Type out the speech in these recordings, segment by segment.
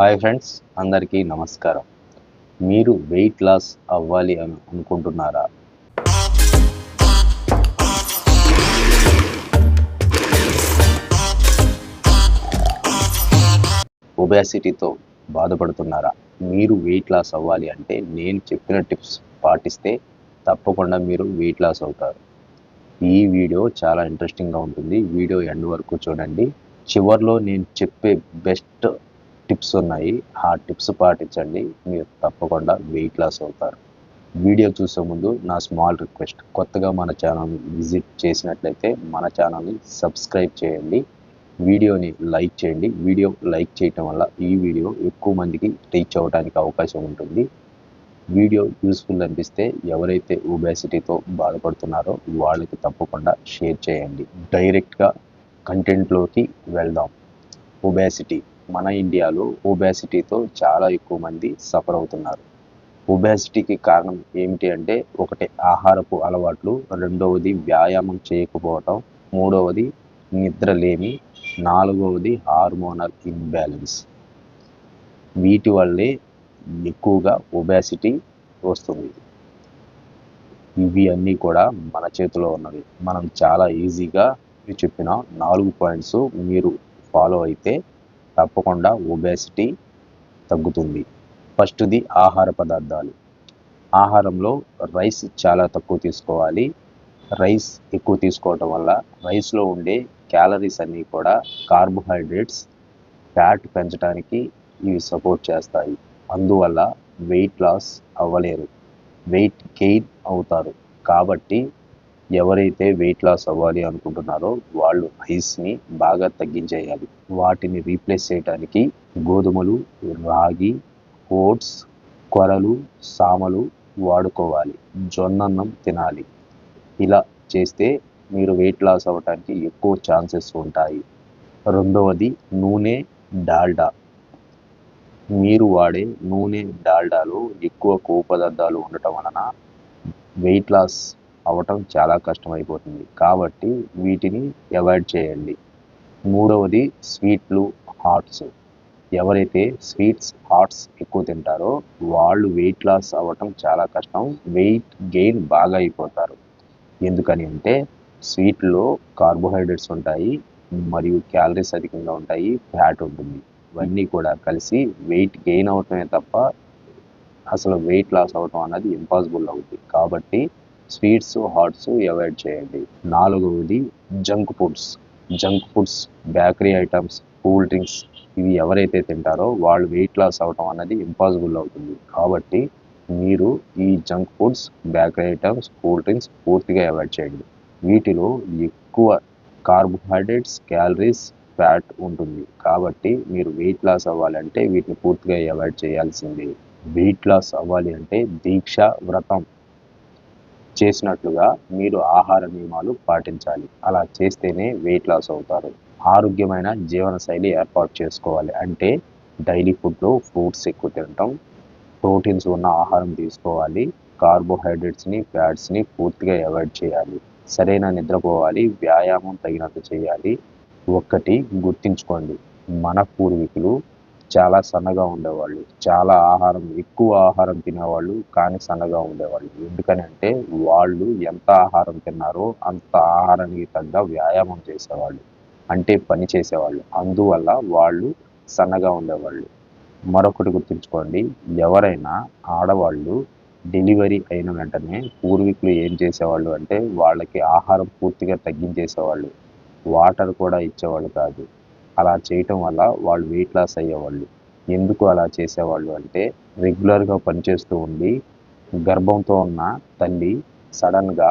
Hi friends అందరికీ నమస్కారం. మీరు వెయిట్ లాస్ అవ్వాలి అని అనుకుంటున్నారా? ఒబేసిటీతో బాధపడుతున్నారా? మీరు వెయిట్ లాస్ అవ్వాలి అంటే నేను చెప్పిన టిప్స్ పాటిస్తే తప్పకుండా మీరు వెయిట్ లాస్ అవుతారు. ఈ వీడియో చాలా ఇంట్రెస్టింగ్గా ఉంటుంది. వీడియో ఎండ్ వరకు చూడండి. చివర్లో నేను చెప్పే బెస్ట్ టిప్స్ ఉన్నాయి. ఆ టిప్స్ పాటించండి. మీరు తప్పకుండా వెయిట్ లాస్ అవుతారు. వీడియో చూసే ముందు నా స్మాల్ రిక్వెస్ట్. కొత్తగా మన ఛానల్ని విజిట్ చేసినట్లయితే మన ఛానల్ని సబ్స్క్రైబ్ చేయండి. వీడియోని లైక్ చేయండి. వీడియో లైక్ చేయటం వల్ల ఈ వీడియో ఎక్కువ మందికి రీచ్ అవ్వడానికి అవకాశం ఉంటుంది. వీడియో యూస్ఫుల్ అనిపిస్తే ఎవరైతే ఒబేసిటీతో బాధపడుతున్నారో వాళ్ళకి తప్పకుండా షేర్ చేయండి. డైరెక్ట్గా కంటెంట్లోకి వెళ్దాం. ఒబేసిటీ. మన ఇండియాలో ఒబేసిటీతో చాలా ఎక్కువ మంది సఫర్ అవుతున్నారు. ఒబేసిటీకి కారణం ఏమిటి అంటే ఒకటి ఆహారపు అలవాట్లు రెండవది వ్యాయామం చేయకపోవటం మూడవది నిద్రలేమి నాలుగవది హార్మోనల్ ఇన్బ్యాలెన్స్ వీటి వల్లే ఎక్కువగా ఒబేసిటీ వస్తుంది. ఇవి అన్నీ కూడా మన చేతిలో ఉన్నవి. మనం చాలా ఈజీగా చెప్పిన నాలుగు పాయింట్స్ మీరు ఫాలో అయితే తప్పకుండా ఒబేసిటీ తగ్గుతుంది. ఫస్ట్ది ఆహార పదార్థాలు. ఆహారంలో రైస్ చాలా తక్కువ తీసుకోవాలి. రైస్ ఎక్కువ తీసుకోవటం వల్ల రైస్లో ఉండే క్యాలరీస్ అన్నీ కూడా కార్బోహైడ్రేట్స్ ఫ్యాట్ పెంచడానికి ఇవి సపోర్ట్ చేస్తాయి. అందువల్ల వెయిట్ లాస్ అవ్వలేరు. వెయిట్ గెయిన్ అవుతారు. కాబట్టి ఎవరైతే వెయిట్ లాస్ అవ్వాలి అనుకుంటున్నారో వాళ్ళు రైస్ని బాగా తగ్గించేయాలి. వాటిని రీప్లేస్ చేయడానికి గోధుమలు రాగి ఓట్స్ కొరలు సామలు వాడుకోవాలి. జొన్నన్నం తినాలి. ఇలా చేస్తే మీరు వెయిట్ లాస్ అవ్వడానికి ఎక్కువ ఛాన్సెస్ ఉంటాయి. రెండవది నూనె డాల్డా. మీరు వాడే నూనె డాల్డాలో ఎక్కువ కొవ్వు పదార్థాలు ఉండటం వలన వెయిట్ లాస్ అవటం చాలా కష్టమైపోతుంది. కాబట్టి వీటిని అవాయిడ్ చేయండి. మూడవది స్వీట్లు హాట్స్. ఎవరైతే స్వీట్స్ హాట్స్ ఎక్కువ తింటారో వాళ్ళు వెయిట్ లాస్ అవ్వటం చాలా కష్టం. వెయిట్ గెయిన్ బాగా అయిపోతారు. ఎందుకని అంటే స్వీట్లో కార్బోహైడ్రేట్స్ ఉంటాయి మరియు క్యాలరీస్ అధికంగా ఉంటాయి ఫ్యాట్ ఉంటుంది. ఇవన్నీ కూడా కలిసి వెయిట్ గెయిన్ అవటమే తప్ప అసలు వెయిట్ లాస్ అవటం అన్నది ఇంపాసిబుల్ అవుతుంది కాబట్టి స్వీట్స్ హాట్స్ అవాయిడ్ చేయండి. నాలుగవది junk foods junk foods bakery items cool drinks ఇవి ఎవరైతే తింటారో వాళ్ళు వెయిట్ లాస్ అవ్వటం అనేది ఇంపాసిబుల్ అవుతుంది. కాబట్టి మీరు ఈ junk foods bakery items cool drinks పూర్తిగా అవాయిడ్ చేయండి. వీటిలో ఎక్కువ కార్బోహైడ్రేట్స్ క్యాలరీస్ ఫ్యాట్ ఉంటుంది. కాబట్టి మీరు వెయిట్ లాస్ అవ్వాలంటే వీటిని పూర్తిగా అవాయిడ్ చేయాల్సిందే. వెయిట్ లాస్ అవ్వాలి అంటే దీక్ష వ్రతం. చేసినట్లుగా మీరు ఆహార నియమాలు పాటించాలి. అలా చేస్తేనే వెయిట్ లాస్ అవుతారు. ఆరోగ్యమైన జీవనశైలి ఏర్పాటు చేసుకోవాలి. అంటే డైలీ ఫుడ్లో ఫ్రూట్స్ ఎక్కువ తినటం ప్రోటీన్స్ ఉన్న ఆహారం తీసుకోవాలి కార్బోహైడ్రేట్స్ని ఫ్యాట్స్ని పూర్తిగా అవాయిడ్ చేయాలి. సరైన నిద్రపోవాలి వ్యాయామం తగినంత చేయాలి. ఒక్కటి గుర్తించుకోండి. మన పూర్వీకులు చాలా సన్నగా ఉండేవాళ్ళు. చాలా ఆహారం ఎక్కువ ఆహారం తినేవాళ్ళు కానీ సన్నగా ఉండేవాళ్ళు. ఎందుకని అంటే వాళ్ళు ఎంత ఆహారం తిన్నారో అంత ఆహారానికి తగ్గ వ్యాయామం చేసేవాళ్ళు. అంటే పని చేసేవాళ్ళు. అందువల్ల వాళ్ళు సన్నగా ఉండేవాళ్ళు. మరొకటి గుర్తుంచుకోండి. ఎవరైనా ఆడవాళ్ళు డెలివరీ అయిన వెంటనే పూర్వీకులు ఏం చేసేవాళ్ళు అంటే వాళ్ళకి ఆహారం పూర్తిగా తగ్గించేసేవాళ్ళు. వాటర్ కూడా ఇచ్చేవాళ్ళు కాదు. అలా చేయటం వల్ల వాళ్ళు వెయిట్ లాస్ అయ్యేవాళ్ళు. ఎందుకు అలా చేసేవాళ్ళు అంటే రెగ్యులర్గా పనిచేస్తూ ఉండి గర్భంతో ఉన్న తల్లి సడన్గా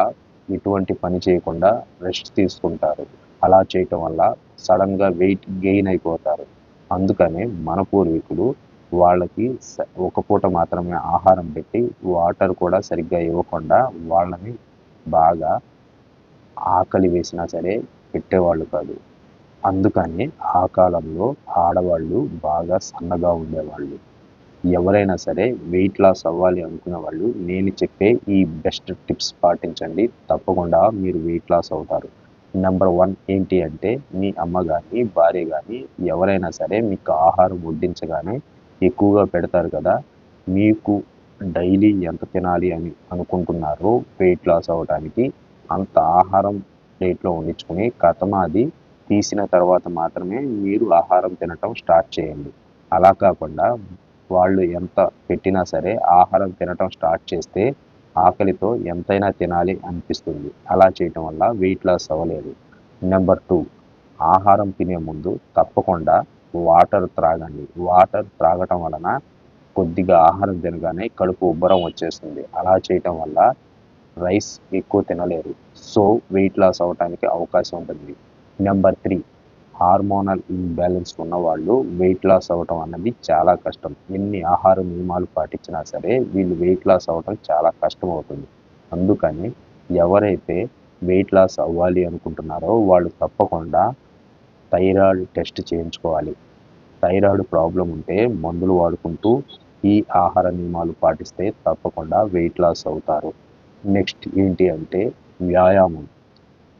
ఎటువంటి పని చేయకుండా రెస్ట్ తీసుకుంటారు. అలా చేయటం వల్ల సడన్గా వెయిట్ గెయిన్ అయిపోతారు. అందుకనే మన పూర్వీకులు వాళ్ళకి ఒక పూట మాత్రమే ఆహారం పెట్టి వాటర్ కూడా సరిగ్గా ఇవ్వకుండా వాళ్ళని బాగా ఆకలి వేసినా సరే పెట్టేవాళ్ళు కాదు. అందుకని ఆ కాలంలో ఆడవాళ్ళు బాగా సన్నగా ఉండేవాళ్ళు. ఎవరైనా సరే వెయిట్ లాస్ అవ్వాలి అనుకునే వాళ్ళు నేను చెప్పే ఈ బెస్ట్ టిప్స్ పాటించండి. తప్పకుండా మీరు వెయిట్ లాస్ అవుతారు. నెంబర్ వన్ ఏంటి అంటే మీ అమ్మ కానీ భార్య కానీ ఎవరైనా సరే మీకు ఆహారం వడ్డించగానే ఎక్కువగా పెడతారు కదా మీకు డైలీ ఎంత తినాలి అని అనుకుంటున్నారో వెయిట్ లాస్ అవ్వడానికి అంత ఆహారం ప్లేట్లో వండించుకుని కథమాది తీసిన తర్వాత మాత్రమే మీరు ఆహారం తినటం స్టార్ట్ చేయండి. అలా కాకుండా వాళ్ళు ఎంత పెట్టినా సరే ఆహారం తినటం స్టార్ట్ చేస్తే ఆకలితో ఎంతైనా తినాలి అనిపిస్తుంది. అలా చేయటం వల్ల వెయిట్ లాస్ అవ్వలేదు. నెంబర్ టూ ఆహారం తినే ముందు తప్పకుండా వాటర్ త్రాగండి. వాటర్ త్రాగటం వలన కొద్దిగా ఆహారం తినగానే కడుపు ఉబ్బరం వచ్చేస్తుంది. అలా చేయటం వల్ల రైస్ ఎక్కువ తినలేరు. సో వెయిట్ లాస్ అవ్వటానికి అవకాశం ఉంటుంది. నెంబర్ త్రీ హార్మోనల్ ఇంబ్యాలెన్స్ ఉన్న వాళ్ళు వెయిట్ లాస్ అవ్వటం అన్నది చాలా కష్టం. ఎన్ని ఆహార నియమాలు పాటించినా సరే వీళ్ళు వెయిట్ లాస్ అవ్వటం చాలా కష్టం అవుతుంది అందుకని ఎవరైతే వెయిట్ లాస్ అవ్వాలి అనుకుంటున్నారో వాళ్ళు తప్పకుండా థైరాయిడ్ టెస్ట్ చేయించుకోవాలి. థైరాయిడ్ ప్రాబ్లం ఉంటే మందులు వాడుకుంటూ ఈ ఆహార నియమాలు పాటిస్తే తప్పకుండా వెయిట్ లాస్ అవుతారు. నెక్స్ట్ ఏంటి అంటే వ్యాయామం.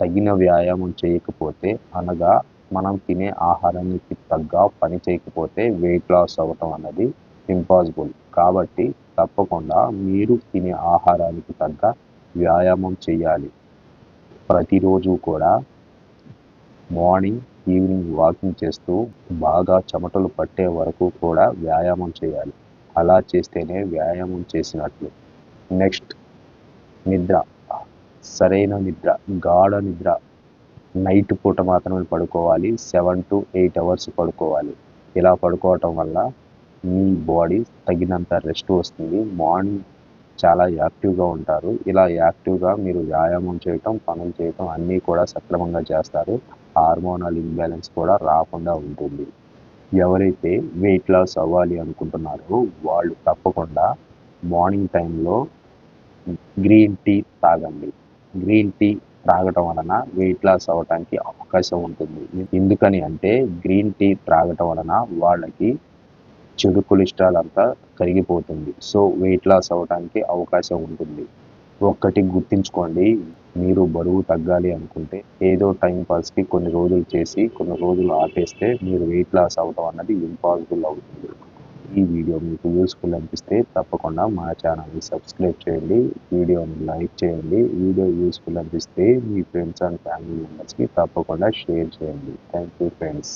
తగిన వ్యాయామం చేయకపోతే అనగా మనం తినే ఆహారానికి తగ్గ పని చేయకపోతే వెయిట్ లాస్ అవ్వటం అన్నది ఇంపాసిబుల్ కాబట్టి తప్పకుండా మీరు తినే ఆహారానికి తగ్గ వ్యాయామం చేయాలి. ప్రతిరోజు కూడా మార్నింగ్ ఈవినింగ్ వాకింగ్ చేస్తూ బాగా చెమటలు పట్టే వరకు కూడా వ్యాయామం చేయాలి. అలా చేస్తేనే వ్యాయామం చేసినట్లు. నెక్స్ట్ నిద్ర. సరైన నిద్ర గాఢ నిద్ర. నైట్ పూట మాత్రమే పడుకోవాలి. సెవెన్ టు ఎయిట్ అవర్స్ పడుకోవాలి. ఇలా పడుకోవటం వల్ల మీ బాడీ తగినంత రెస్ట్ వస్తుంది. మార్నింగ్ చాలా యాక్టివ్గా ఉంటారు. ఇలా యాక్టివ్గా మీరు వ్యాయామం చేయటం పనులు చేయటం అన్నీ కూడా సక్రమంగా చేస్తారు. హార్మోనల్ ఇంబ్యాలెన్స్ కూడా రాకుండా ఉంటుంది. ఎవరైతే వెయిట్ లాస్ అవ్వాలి అనుకుంటున్నారో వాళ్ళు తప్పకుండా మార్నింగ్ టైంలో గ్రీన్ టీ తాగండి. గ్రీన్ టీ త్రాగటం వలన వెయిట్ లాస్ అవ్వడానికి అవకాశం ఉంటుంది. ఎందుకని అంటే గ్రీన్ టీ త్రాగటం వలన వాళ్ళకి చెడు కొలెస్ట్రాల్ అంతా కరిగిపోతుంది. సో వెయిట్ లాస్ అవ్వడానికి అవకాశం ఉంటుంది. ఒక్కటి గుర్తుంచుకోండి మీరు బరువు తగ్గాలి అనుకుంటే ఏదో టైం పాస్కి కొన్ని రోజులు చేసి కొన్ని రోజులు ఆపేస్తే మీరు వెయిట్ లాస్ అవ్వడం అన్నది ఇంపాసిబుల్ అవుతుంది. ఈ వీడియో మీకు యూస్ఫుల్ అనిపిస్తే తప్పకుండా మా ఛానల్ని సబ్స్క్రైబ్ చేయండి వీడియోని లైక్ చేయండి వీడియో యూస్ఫుల్ అనిపిస్తే మీ ఫ్రెండ్స్ అండ్ ఫ్యామిలీ మెంబర్స్కి తప్పకుండా షేర్ చేయండి. Thank you friends